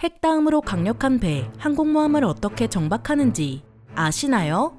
핵다음으로 강력한 배, 항공모함을 어떻게 정박하는지 아시나요?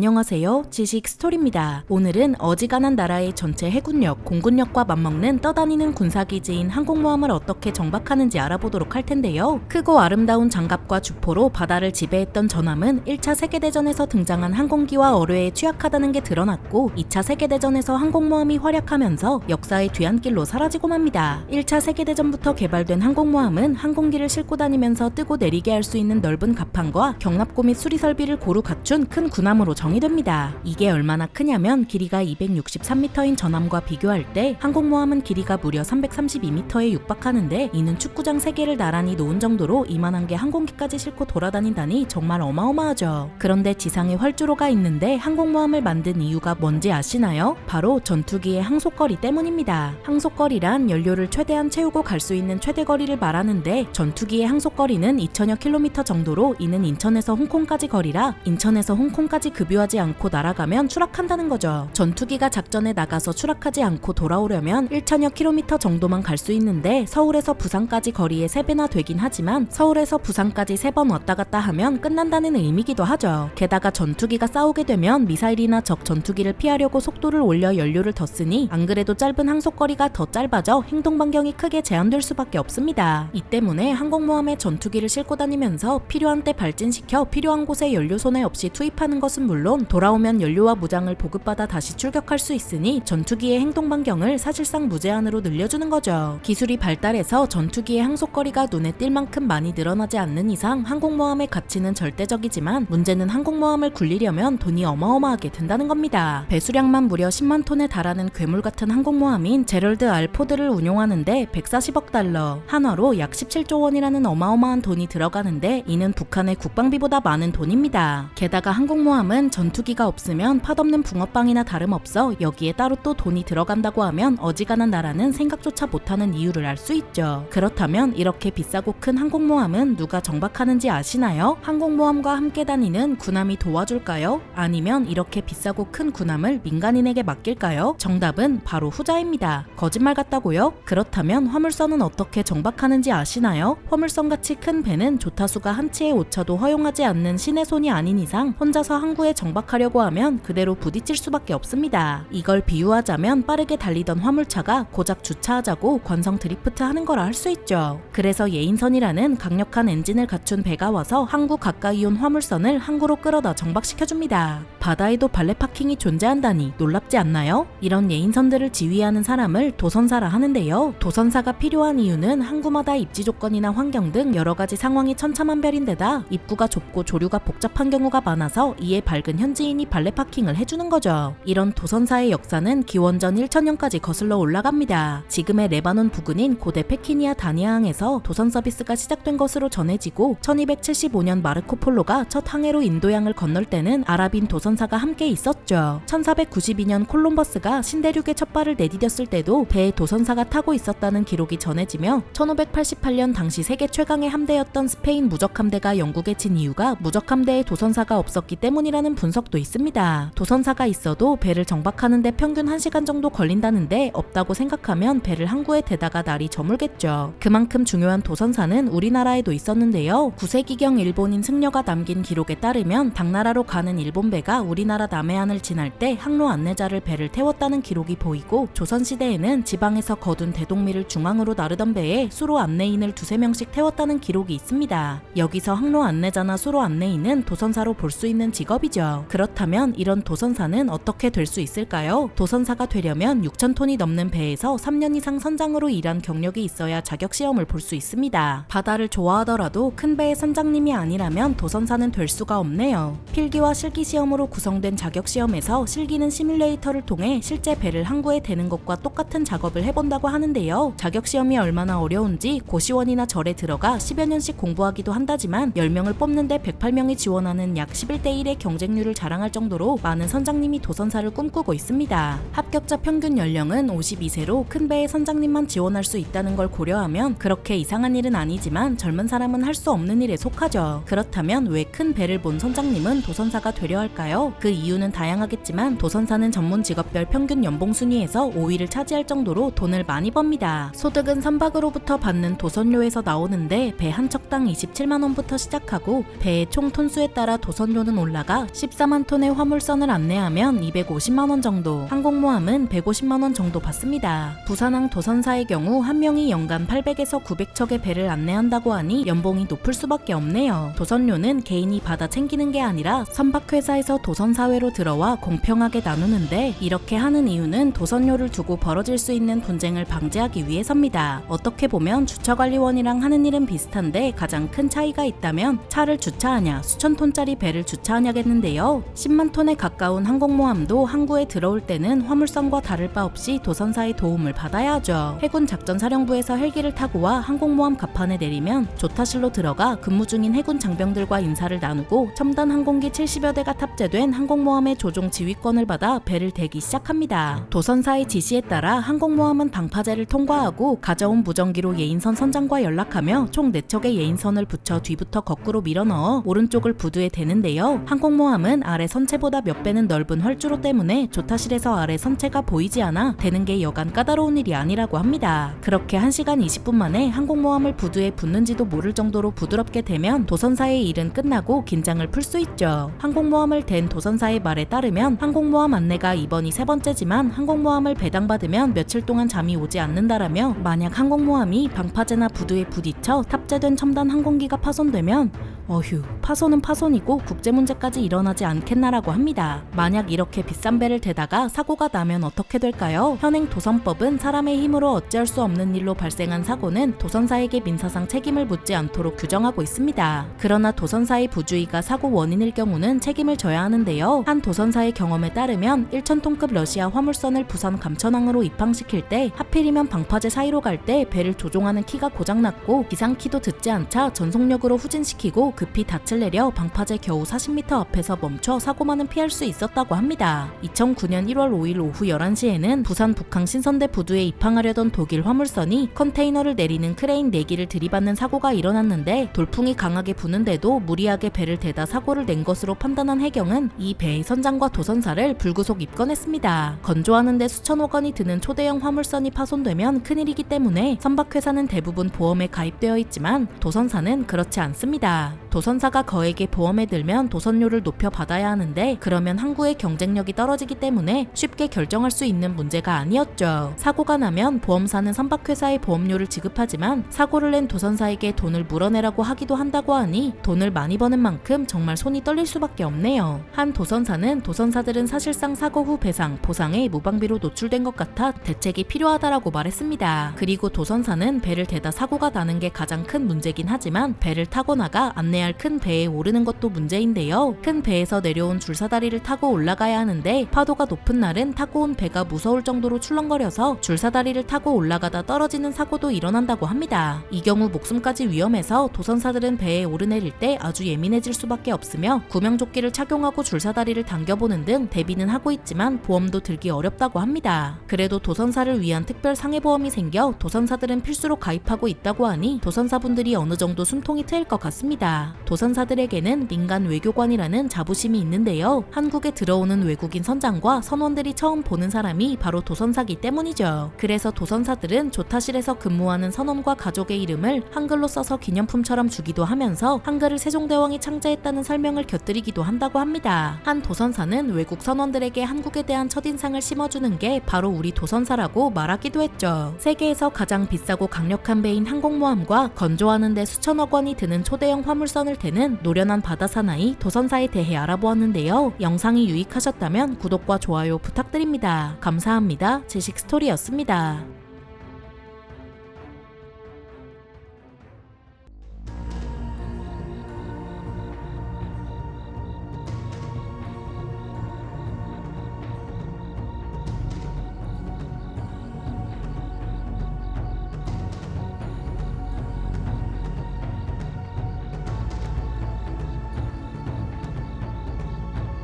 안녕하세요. 지식 스토리입니다. 오늘은 어지간한 나라의 전체 해군력, 공군력과 맞먹는 떠다니는 군사기지인 항공모함을 어떻게 정박하는지 알아보도록 할 텐데요. 크고 아름다운 장갑과 주포로 바다를 지배했던 전함은 1차 세계대전에서 등장한 항공기와 어뢰에 취약하다는 게 드러났고 2차 세계대전에서 항공모함이 활약하면서 역사의 뒤안길로 사라지고 맙니다. 1차 세계대전부터 개발된 항공모함은 항공기를 싣고 다니면서 뜨고 내리게 할 수 있는 넓은 갑판과 경납고 및 수리 설비를 고루 갖춘 큰 군함으로 정 의됩니다. 이게 얼마나 크냐면 길이가 263m인 전함과 비교할 때 항공모함은 길이가 무려 332m에 육박하는데 이는 축구장 3개를 나란히 놓은 정도로 이만한 게 항공기까지 싣고 돌아다닌다니 정말 어마어마하죠. 그런데 지상에 활주로가 있는데 항공모함을 만든 이유가 뭔지 아시나요? 바로 전투기의 항속거리 때문입니다. 항속거리란 연료를 최대한 채우고 갈 수 있는 최대 거리를 말하는데 전투기의 항속거리는 2000여 킬로미터 정도로 이는 인천에서 홍콩까지 거리라 인천에서 홍콩까지 급유 하지 않고 날아가면 추락한다는 거죠. 전투기가 작전에 나가서 추락하지 않고 돌아오려면 1천여 킬로미터 정도만 갈 수 있는데 서울에서 부산까지 거리의 3배나 되긴 하지만 서울에서 부산까지 3번 왔다 갔다 하면 끝난다는 의미기도 하죠. 게다가 전투기가 싸우게 되면 미사일이나 적 전투기를 피하려고 속도를 올려 연료를 더 쓰니 안 그래도 짧은 항속거리가 더 짧아져 행동 반경이 크게 제한될 수밖에 없습니다. 이 때문에 항공모함에 전투기를 싣고 다니면서 필요한 때 발진시켜 필요한 곳에 연료 손해 없이 투입하는 것은 물론 돌아오면 연료와 무장을 보급받아 다시 출격할 수 있으니 전투기의 행동 반경을 사실상 무제한으로 늘려주는 거죠. 기술이 발달해서 전투기의 항속거리가 눈에 띌 만큼 많이 늘어나지 않는 이상 항공모함의 가치는 절대적이지만 문제는 항공모함을 굴리려면 돈이 어마어마하게 든다는 겁니다. 배수량만 무려 10만 톤에 달하는 괴물 같은 항공모함인 제럴드 알 포드를 운용하는데 140억 달러, 한화로 약 17조 원이라는 어마어마한 돈이 들어가는데 이는 북한의 국방비보다 많은 돈입니다. 게다가 항공모함은 전투기가 없으면 팥없는 붕어빵이나 다름없어 여기에 따로 또 돈이 들어간다고 하면 어지간한 나라는 생각조차 못하는 이유를 알 수 있죠. 그렇다면 이렇게 비싸고 큰 항공모함은 누가 정박하는지 아시나요? 항공모함과 함께 다니는 군함이 도와줄까요? 아니면 이렇게 비싸고 큰 군함을 민간인에게 맡길까요? 정답은 바로 후자입니다. 거짓말 같다고요? 그렇다면 화물선은 어떻게 정박하는지 아시나요? 화물선같이 큰 배는 조타수가 한 치의 오차도 허용하지 않는 신의 손이 아닌 이상 혼자서 항구에 정박하려고 하면 그대로 부딪힐 수밖에 없습니다. 이걸 비유하자면 빠르게 달리던 화물차가 고작 주차하자고 관성 드리프트 하는 거라 할 수 있죠. 그래서 예인선이라는 강력한 엔진을 갖춘 배가 와서 항구 가까이 온 화물선을 항구로 끌어다 정박시켜줍니다. 바다에도 발레 파킹이 존재한다니 놀랍지 않나요? 이런 예인선들을 지휘하는 사람을 도선사라 하는데요. 도선사가 필요한 이유는 항구마다 입지 조건이나 환경 등 여러 가지 상황이 천차만별인데다 입구가 좁고 조류가 복잡한 경우가 많아서 이에 밝은 현지인이 발레 파킹을 해주는 거죠. 이런 도선사의 역사는 기원전 1000년까지 거슬러 올라갑니다. 지금의 레바논 부근인 고대 페키니아 다니아항에서 도선 서비스가 시작된 것으로 전해지고 1275년 마르코 폴로가 첫 항해로 인도양을 건널 때는 아랍인 도선사가 함께 있었죠. 1492년 콜럼버스가 신대륙에 첫 발을 내디뎠을 때도 배에 도선사가 타고 있었다는 기록이 전해지며 1588년 당시 세계 최강의 함대였던 스페인 무적함대가 영국에 친 이유가 무적함대에 도선사가 없었기 때문이라는 분석도 있습니다. 도선사가 있어도 배를 정박하는데 평균 1시간 정도 걸린다는데 없다고 생각하면 배를 항구에 대다가 날이 저물겠죠. 그만큼 중요한 도선사는 우리나라에도 있었는데요. 9세기경 일본인 승려가 남긴 기록에 따르면 당나라로 가는 일본 배가 우리나라 남해안을 지날 때 항로 안내자를 배를 태웠다는 기록이 보이고 조선시대에는 지방에서 거둔 대동미를 중앙으로 나르던 배에 수로 안내인을 두세 명씩 태웠다는 기록이 있습니다. 여기서 항로 안내자나 수로 안내인은 도선사로 볼 수 있는 직업이죠. 그렇다면 이런 도선사는 어떻게 될 수 있을까요? 도선사가 되려면 6,000톤이 넘는 배에서 3년 이상 선장으로 일한 경력이 있어야 자격 시험을 볼 수 있습니다. 바다를 좋아하더라도 큰 배의 선장님이 아니라면 도선사는 될 수가 없네요. 필기와 실기 시험으로 구성된 자격 시험에서 실기는 시뮬레이터를 통해 실제 배를 항구에 대는 것과 똑같은 작업을 해본다고 하는데요. 자격 시험이 얼마나 어려운지 고시원이나 절에 들어가 10여 년씩 공부하기도 한다지만 10명을 뽑는데 108명이 지원하는 약 11대 1의 경쟁률 경쟁률을 자랑할 정도로 많은 선장님이 도선사를 꿈꾸고 있습니다. 합격자 평균 연령은 52세로 큰 배의 선장님만 지원할 수 있다는 걸 고려하면 그렇게 이상한 일은 아니지만 젊은 사람은 할 수 없는 일에 속하죠. 그렇다면 왜 큰 배를 본 선장님은 도선사가 되려 할까요? 그 이유는 다양하겠지만 도선사는 전문 직업별 평균 연봉 순위에서 5위를 차지할 정도로 돈을 많이 법니다. 소득은 선박으로부터 받는 도선료에서 나오는데 배 한 척당 27만 원부터 시작하고 배의 총 톤수에 따라 도선료는 올라가 14만 톤의 화물선을 안내하면 250만 원 정도, 항공모함은 150만 원 정도 받습니다. 부산항 도선사의 경우 한 명이 연간 800에서 900척의 배를 안내한다고 하니 연봉이 높을 수밖에 없네요. 도선료는 개인이 받아 챙기는 게 아니라 선박회사에서 도선사회로 들어와 공평하게 나누는데 이렇게 하는 이유는 도선료를 두고 벌어질 수 있는 분쟁을 방지하기 위해서입니다. 어떻게 보면 주차관리원이랑 하는 일은 비슷한데 가장 큰 차이가 있다면 차를 주차하냐 수천 톤짜리 배를 주차하냐겠는데요. 10만 톤에 가까운 항공모함도 항구에 들어올 때는 화물선과 다를 바 없이 도선사의 도움을 받아야 하죠. 해군 작전사령부에서 헬기를 타고 와 항공모함 갑판에 내리면 조타실로 들어가 근무 중인 해군 장병들과 인사를 나누고 첨단 항공기 70여 대가 탑재된 항공모함의 조종 지휘권을 받아 배를 대기 시작합니다. 도선사의 지시에 따라 항공모함은 방파제를 통과하고 가져온 무전기로 예인선 선장과 연락하며 총 4척의 예인선을 붙여 뒤부터 거꾸로 밀어넣어 오른쪽을 부두에 대는데요. 항공모함은 아래 선체보다 몇 배는 넓은 활주로 때문에 조타실에서 아래 선체가 보이지 않아 되는 게 여간 까다로운 일이 아니라고 합니다. 그렇게 1시간 20분 만에 항공모함을 부두에 붙는지도 모를 정도로 부드럽게 되면 도선사의 일은 끝나고 긴장을 풀 수 있죠. 항공모함을 댄 도선사의 말에 따르면 항공모함 안내가 이번이 세 번째지만 항공모함을 배당받으면 며칠 동안 잠이 오지 않는다라며 만약 항공모함이 방파제나 부두에 부딪혀 탑재된 첨단 항공기가 파손되면 어휴 파손은 파손이고 국제 문제까지 일어나지 않겠나라고 합니다. 만약 이렇게 비싼 배를 대다가 사고가 나면 어떻게 될까요? 현행 도선법은 사람의 힘으로 어찌할 수 없는 일로 발생한 사고는 도선사에게 민사상 책임을 묻지 않도록 규정하고 있습니다. 그러나 도선사의 부주의가 사고 원인일 경우는 책임을 져야 하는데요. 한 도선사의 경험에 따르면 1,000톤급 러시아 화물선을 부산 감천항으로 입항시킬 때 하필이면 방파제 사이로 갈 때 배를 조종하는 키가 고장났고 비상키도 듣지 않자 전속력으로 후진시키고 급히 닻을 내려 방파제 겨우 40m 앞에서 멈춰 사고만은 피할 수 있었다고 합니다. 2009년 1월 5일 오후 11시에는 부산 북항 신선대 부두에 입항하려던 독일 화물선이 컨테이너를 내리는 크레인 4기를 들이받는 사고가 일어났는데 돌풍이 강하게 부는데도 무리하게 배를 대다 사고를 낸 것으로 판단한 해경은 이 배의 선장과 도선사를 불구속 입건했습니다. 건조하는데 수천억 원이 드는 초대형 화물선이 파손되면 큰일이기 때문에 선박회사는 대부분 보험에 가입되어 있지만 도선사는 그렇지 않습니다. 도선사가 거액의 보험에 들면 도선료를 높여 받아야 하는데 그러면 항구의 경쟁력이 떨어지기 때문에 쉽게 결정할 수 있는 문제가 아니었죠. 사고가 나면 보험사는 선박회사에 보험료를 지급하지만 사고를 낸 도선사에게 돈을 물어내라고 하기도 한다고 하니 돈을 많이 버는 만큼 정말 손이 떨릴 수밖에 없네요. 한 도선사는 도선사들은 사실상 사고 후 배상, 보상에 무방비로 노출된 것 같아 대책이 필요하다라고 말했습니다. 그리고 도선사는 배를 대다 사고가 나는 게 가장 큰 문제긴 하지만 배를 타고 나가 안내 할 큰 배에 오르는 것도 문제인데요. 큰 배에서 내려온 줄사다리를 타고 올라가야 하는데 파도가 높은 날은 타고 온 배가 무서울 정도로 출렁거려서 줄사다리를 타고 올라가다 떨어지는 사고도 일어난다고 합니다. 이 경우 목숨까지 위험해서 도선사들은 배에 오르내릴 때 아주 예민해질 수밖에 없으며 구명조끼를 착용하고 줄사다리를 당겨보는 등 대비는 하고 있지만 보험도 들기 어렵다고 합니다. 그래도 도선사를 위한 특별 상해보험이 생겨 도선사들은 필수로 가입하고 있다고 하니 도선사분들이 어느 정도 숨통이 트일 것 같습니다. 도선사들에게는 민간 외교관이라는 자부심이 있는데요. 한국에 들어오는 외국인 선장과 선원들이 처음 보는 사람이 바로 도선사기 때문이죠. 그래서 도선사들은 조타실에서 근무하는 선원과 가족의 이름을 한글로 써서 기념품처럼 주기도 하면서 한글을 세종대왕이 창제했다는 설명을 곁들이기도 한다고 합니다. 한 도선사는 외국 선원들에게 한국에 대한 첫인상을 심어주는 게 바로 우리 도선사라고 말하기도 했죠. 세계에서 가장 비싸고 강력한 배인 항공모함과 건조하는데 수천억 원이 드는 초대형 화물선 을 대는 노련한 바다 사나이 도선사에 대해 알아보았는데요. 영상이 유익하셨다면 구독과 좋아요 부탁드립니다. 감사합니다. 지식 스토리였습니다.